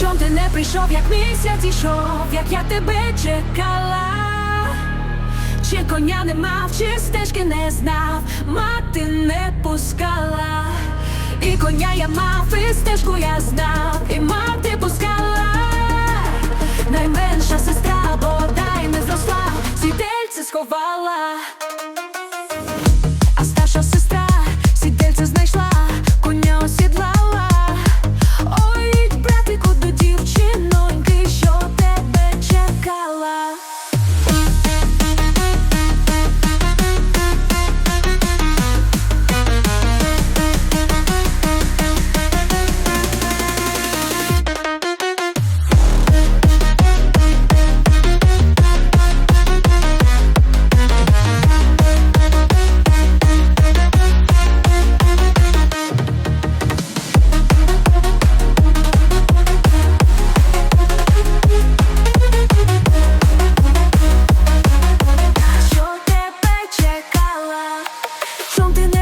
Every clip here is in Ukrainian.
Чом ти не прийшов, як місяць ішов, як я тебе чекала, чи коня не мав, чи стежки не знав, мати не пускала, і коня я мав, і стежку я знав, і мати пускала, найменша сестра, бодай не зросла, сідельце сховала.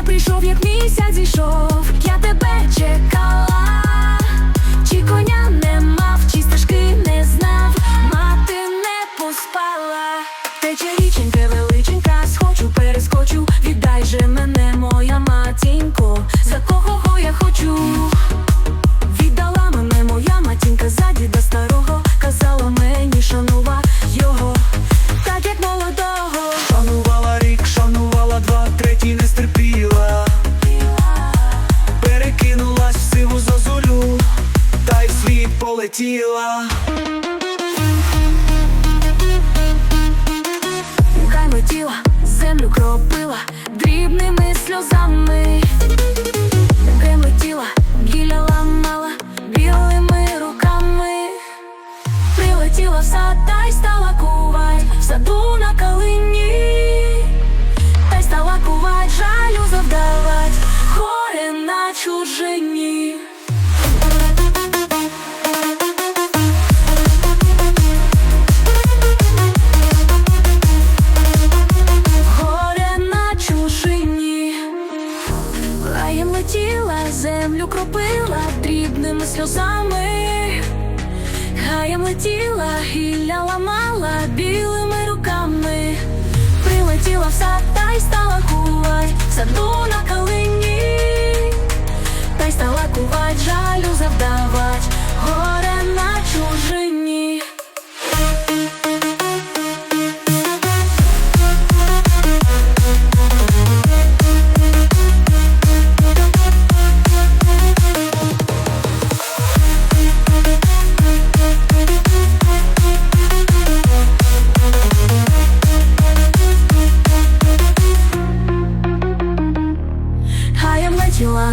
Прийшов, як місяць зійшов? Полетіла. Хай летіла, землю кропила дрібними сльозами. Хай летіла, гілля ламала білими руками. Прилетіла в сад стала кувать в на калині. Та стала кувать, жалю завдавать, горе на чужині. Летіла, землю кропила дрібними сльозами. Гаєм летіла, гілля ламала білими руками. Прилетіла в сад та й стала кулай, саду на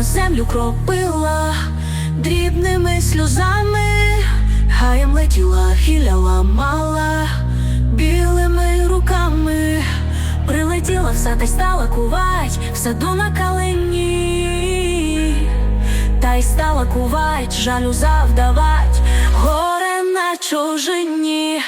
землю кропила дрібними сльозами. Гаєм летіла, гілля ламала білими руками. Прилетіла в сад та й стала кувать в саду на калині. Та й стала кувать, жалю завдавать, горе на чужині.